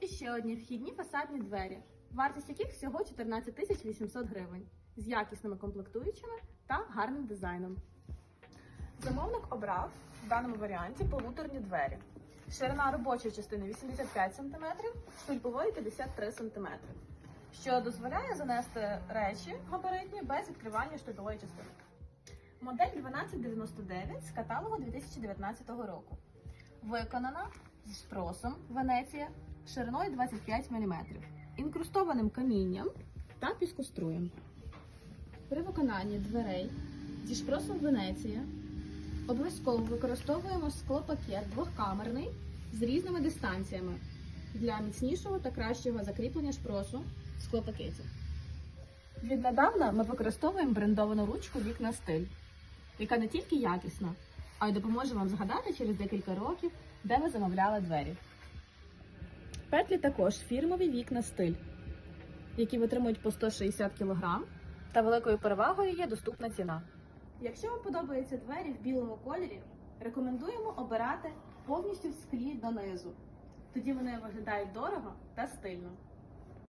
іще одні вхідні фасадні двері, вартість яких всього 14 тисяч 800 гривень з якісними комплектуючими та гарним дизайном. Замовник обрав в даному варіанті полуторні двері. Ширина робочої частини 85 см, стульпової 53 см, що дозволяє занести речі габаритні без відкривання штурмової частини. Модель 1299 з каталогу 2019 року. Виконана з спросом Венеція шириною 25 мм, інкрустованим камінням та піскоструєм. При виконанні дверей зі шпросом Венеція обов'язково використовуємо склопакет двохкамерний з різними дистанціями для міцнішого та кращого закріплення шпросу в склопакеті. Віднедавна ми використовуємо брендовану ручку вікна стиль, яка не тільки якісна, а й допоможе вам згадати через декілька років, де ви замовляли двері. Петлі також фірмові вікна стиль, які витримують по 160 кг, та великою перевагою є доступна ціна. Якщо вам подобаються двері в білому кольорі, рекомендуємо обирати повністю в склі донизу. Тоді вони виглядають дорого та стильно.